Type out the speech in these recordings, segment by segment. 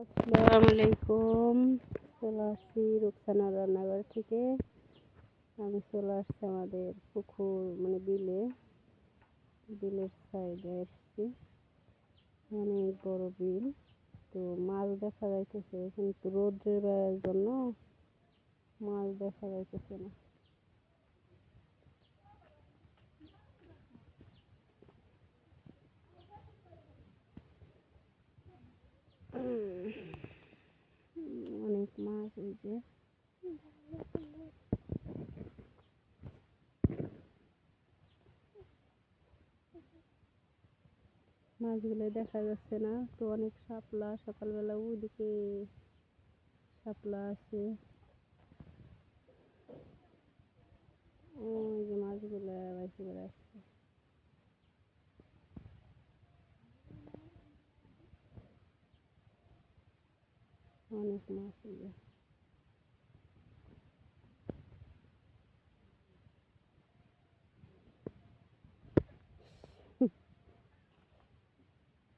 আসসালামু আলাইকুম। চলে আসছি রুকসানা রান্নাঘর থেকে। আমি চলে আসছি আমাদের পুকুর মানে বিলে, বিলের সাইডে এসছি অনেক বড় বিল। তো মাছ দেখা যাইতেছে, কিন্তু রোদ্রের জন্য মাছ দেখা যাইতেছে না। অনেক মাছ এই যে। মাছগুলো দেখা যাচ্ছে না, তো অনেক শাপলা, সকালবেলা ওইদিকে শাপলা আছে। ওই যে মাছগুলো বাইসে করে আসছে। অনেক মাছ এই যে।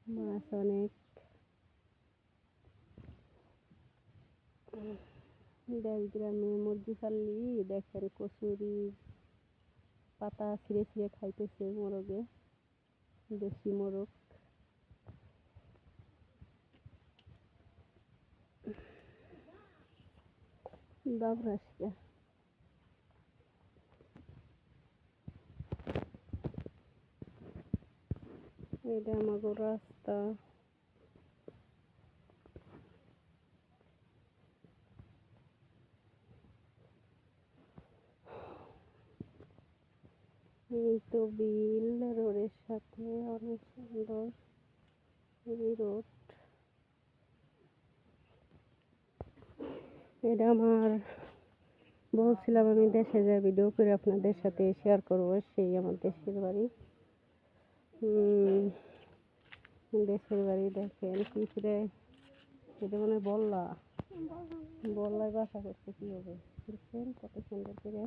মাছ অনেক। দেশ গ্রামে মুরগি পাললি দেখেন কচুরি, পাতা ছিঁড়ে ছিঁড়ে খাইতেছে মোরগে, দেশি মোরগ। দাবরাসকা এটা আমাকে রাস্তা এই তো বিল রোডের সাথে অনেক সুন্দর রোড এটা আমার বলছিলাম আমি দেশে যা ভিডিও করে আপনাদের সাথে শেয়ার করব, সেই আমার দেশের বাড়ি। দেশের বাড়ি দেখেন কি করে, এটা মানে বললা। বললায় বাসা করছে কীভাবে দেখছেন কত সুন্দর করে।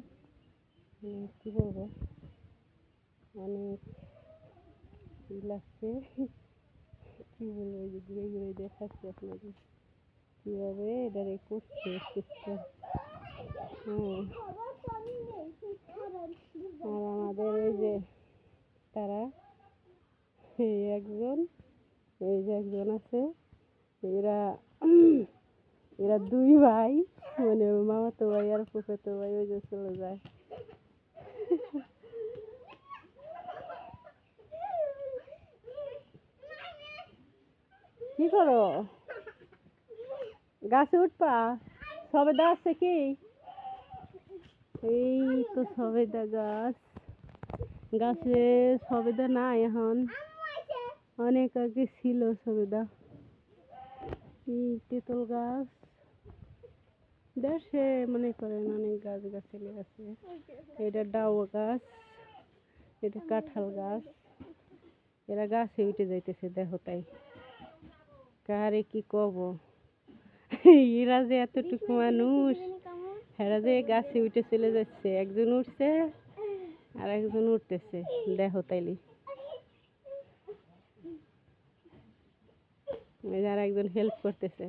কি বলব? অনেক লাগছে। কি বলব? এই যে দেখাচ্ছি আপনাদের। কীভাবে এটারে করছে সিস্টেম আর আমাদের এই যে তারা, এই একজন, এই যে একজন আছে, এরা এরা দুই ভাই মানে মামাতো ভাই আর ফুফাতো ভাই, ওই যে চলে যায়। কি করো? গাছে উঠপা সবেদা আছে কি? এই তো সবেদা গাছ। গাছে সবেদা নাই এখন। অনেক আগে ছিল সবেদা এই তেঁতুল গাছ। দেশে মনে করেন অনেক গাছ গাছালি আছে এটা ডাউ গাছ, এটা কাঁঠাল গাছ। এরা গাছে উঠে যাইতেছে, দেখো তাই। কারে কি কব? এরা যে এতটুকু মানুষ। এরা যে গাছে উঠে চলে যাচ্ছে। একজন উঠছে আর একজন উঠতেছে। দেখো তাইলি। আর একজন হেল্প করতেছে।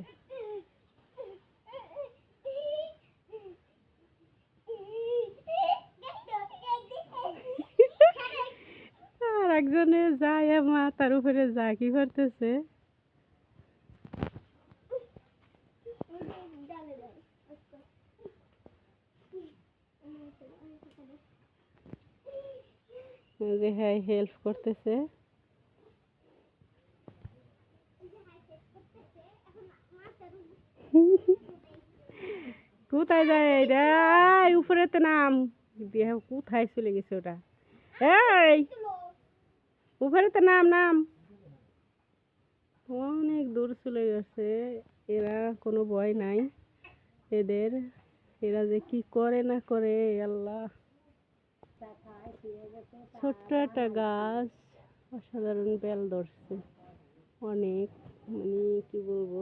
আর একজনে যায় মা তার উপরে যা কি করতেছে এই যে হ্যাঁ হেল্প করতেছে। কোথায় যায় এটা উপরে তো নাম। কোথায় চলে গেছে ওটা? এই উপরে তো নাম নাম। অনেক দূর চলে গেছে। এরা কোনো ভয় নাই এদের। এরা যে কি করে না করে, আল্লাহ। ছোট্ট একটা গাছ, অসাধারণ বেল ধরছে। অনেক মানে কি বলব,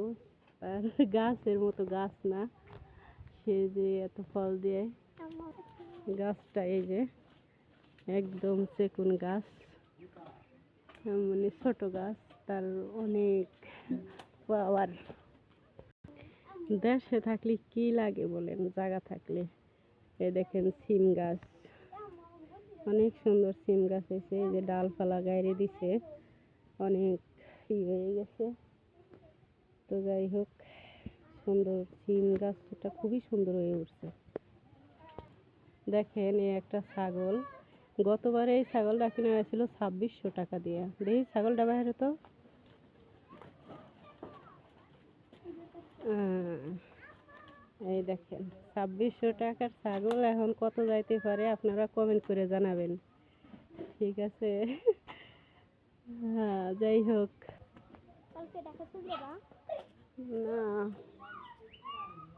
আর গাছের মতো গাছ না। সে যে এত ফল দিয়ে গাছটা, এই যে একদম চেকুন গাছ। মানে ছোট গাছ। তার অনেক পাওয়ার দেশে থাকলে কি লাগে বলেন? জায়গা থাকলে। এ দেখেন সিম গাছ। অনেক সুন্দর সিম গাছ হয়েছে। এই যে ডালপালা গাইরে দিছে। অনেক ই হয়ে গেছে। তো যাই হোক, সুন্দর সিম গাছটা খুবই সুন্দর হয়ে উঠছে। দেখেন এই একটা ছাগল। গতবারে এই ছাগলটা কিনে হয়েছিল ছাব্বিশশো টাকা দিয়ে। দেখি ছাগলটা বাইরে তো। এই দেখেন ছাব্বিশশো টাকার ছাগল এখন কত যাইতে পারে আপনারা কমেন্ট করে জানাবেন। ঠিক আছে? হ্যাঁ যাই হোক। না।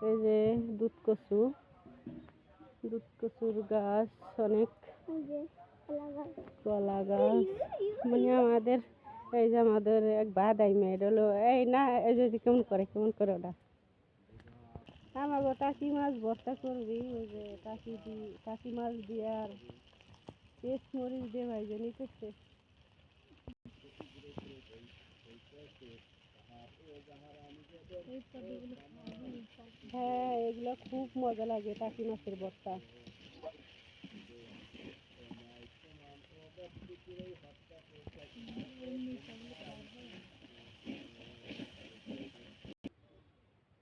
এই যে দুধ কচু দুধ কচুর গাছ অনেক কলা গাছ। মানে আমাদের এই যে আমাদের এক বাদাই মেয়ের হলো, এই না, এই যে কেমন করে কেমন করে ওটা? আমাকে টাকি মাছ ভর্তা করবি, ওই যে টাকি দি, টাকি মাছ দিয়ে আর পেস্ট মরিচ দিয়ে ভাই যে নিতেছে। হ্যাঁ এগুলো খুব মজা লাগে টাকি মাছের ভর্তা।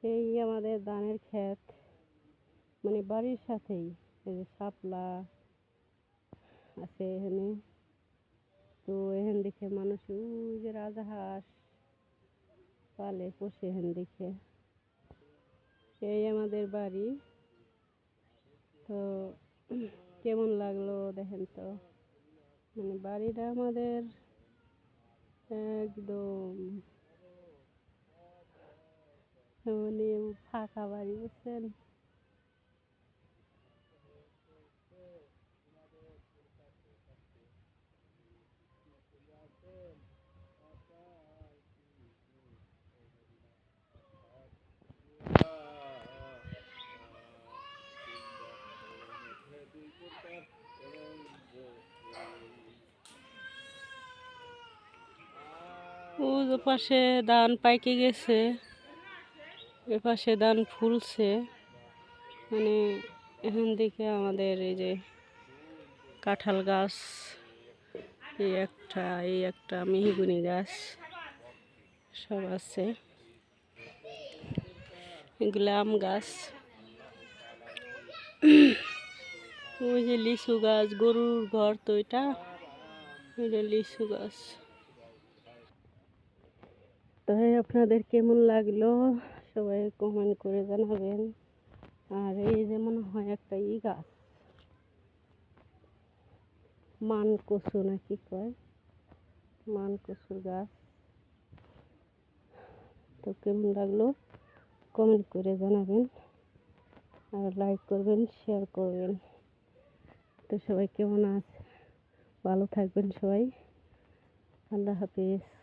এই আমাদের ধানের ক্ষেত। মানে বাড়ির সাথেই, এই যে শাপলা আছে এখানে। তো এখান দেখে মানুষ, ওই যে রাজাহাঁস পালে পোষে এখান দেখে এই আমাদের বাড়ি। তো কেমন লাগল দেখেন তো? মানে বাড়িটা আমাদের একদম। মানে ফাঁকা বাড়ি বুঝছেন? ও পাশে ধান পাইকে গেছে, এ পাশে ফুলছে। মানে এখান থেকে আমাদের এই যে কাঁঠাল গাছ, এই একটা এই একটা মিহিগুনি গাছ সব আছে। এগুলো আম গাছ। ওই যে লিচু গাছ, গরুর ঘর তো এটা। এটা লিচু গাছ। তাই আপনাদের কেমন লাগল? সবাই কমেন্ট করে জানাবেন। আর এই যে মনে হয় একটা ই গাছ। মান কচু নাকি কয়? মান কচুর গাছ। তো কেমন লাগল? কমেন্ট করে জানাবেন। আর লাইক করবেন শেয়ার করবেন। তো সবাই কেমন আছে, ভালো থাকবেন সবাই। আল্লাহ হাফিজ।